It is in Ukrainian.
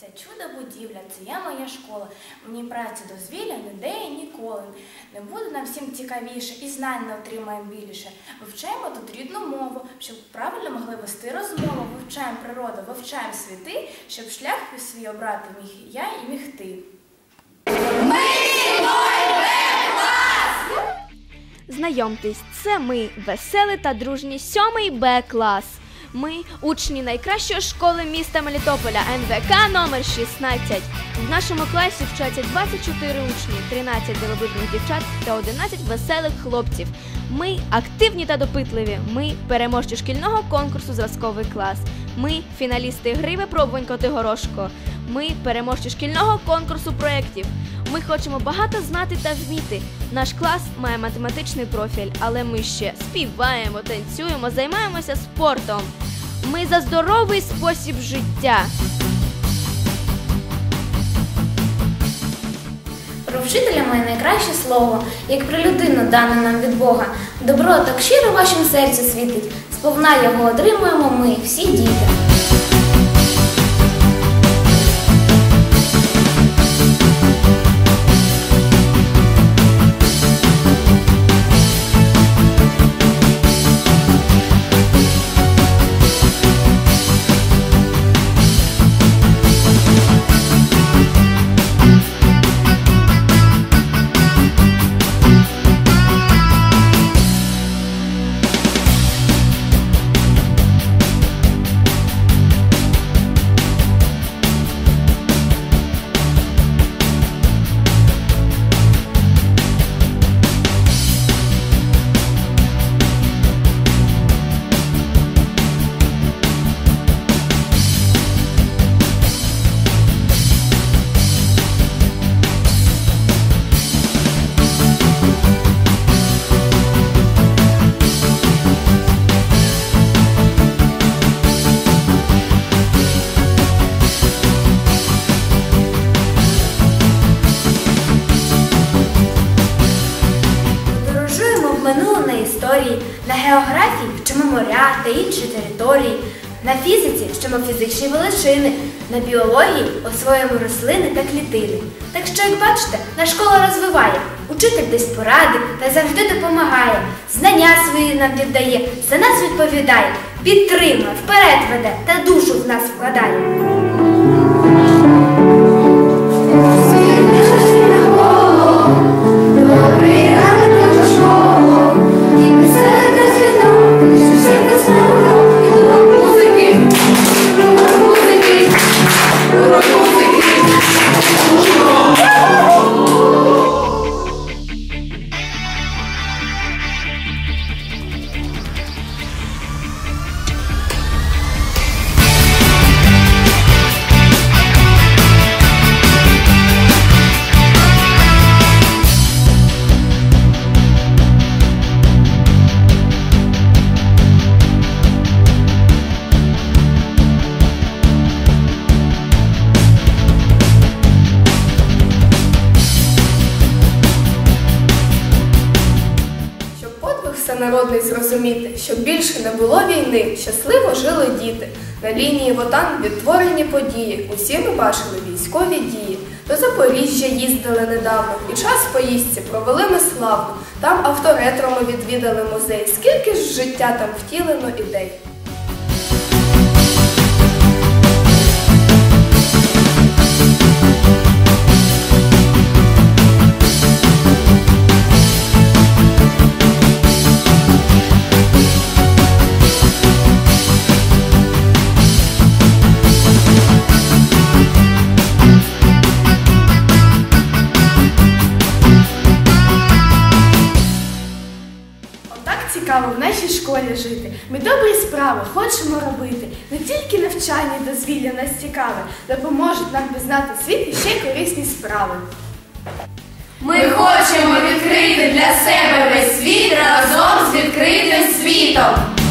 Це чудо будівля, це я моя школа. Мені праці дозвілля ніде і ніколи. Не буде нам всім цікавіше і знань не отримаємо більше. Вивчаємо тут рідну мову, щоб правильно могли вести розмову. Вивчаємо природу, вивчаємо світи, щоб шлях свій обрати міг я і міг ти. Знайомтесь, це ми, веселий та дружній сьомий Б клас. Ми учні найкращої школи міста Мелітополя НВК номер 16. В нашому класі вчаться 24 учні, 13 дивовижних дівчат та 11 веселих хлопців. Ми активні та допитливі. Ми переможці шкільного конкурсу Зразковий клас. Ми фіналісти гри випробувань Котигорошко. Ми переможці шкільного конкурсу проєктів. Ми хочемо багато знати та вміти. Наш клас має математичний профіль, але ми ще співаємо, танцюємо, займаємося спортом. Ми за здоровий спосіб життя. Про вчителя моє найкраще слово, як про людину дане нам від Бога. Добро так щиро вашим серцю світить. Сповна його отримуємо ми, всі діти. Історії, на географії вчимо моря та інші території, на фізиці вчимо фізичні величини, на біології освоюємо рослини та клітини. Так що, як бачите, наша школа розвиває, учитель десь поради та завжди допомагає, знання свої нам віддає, за нас відповідає, підтримує, вперед веде та душу в нас вкладає. Всенародний зрозуміти, щоб більше не було війни, щасливо жили діти. На лінії Вотан відтворені події. Усі ми бачили військові дії. До Запоріжжя їздили недавно, і час поїздці провели ми славно. Там авторетро ми відвідали музей. Скільки ж життя там втілено ідей. Цікаво в нашій школі жити. Ми добрі справи хочемо робити. Не тільки навчання і дозвілля нас цікаве, допоможуть нам пізнати світ і ще корисні справи. Ми хочемо відкрити для себе весь світ разом з відкритим світом.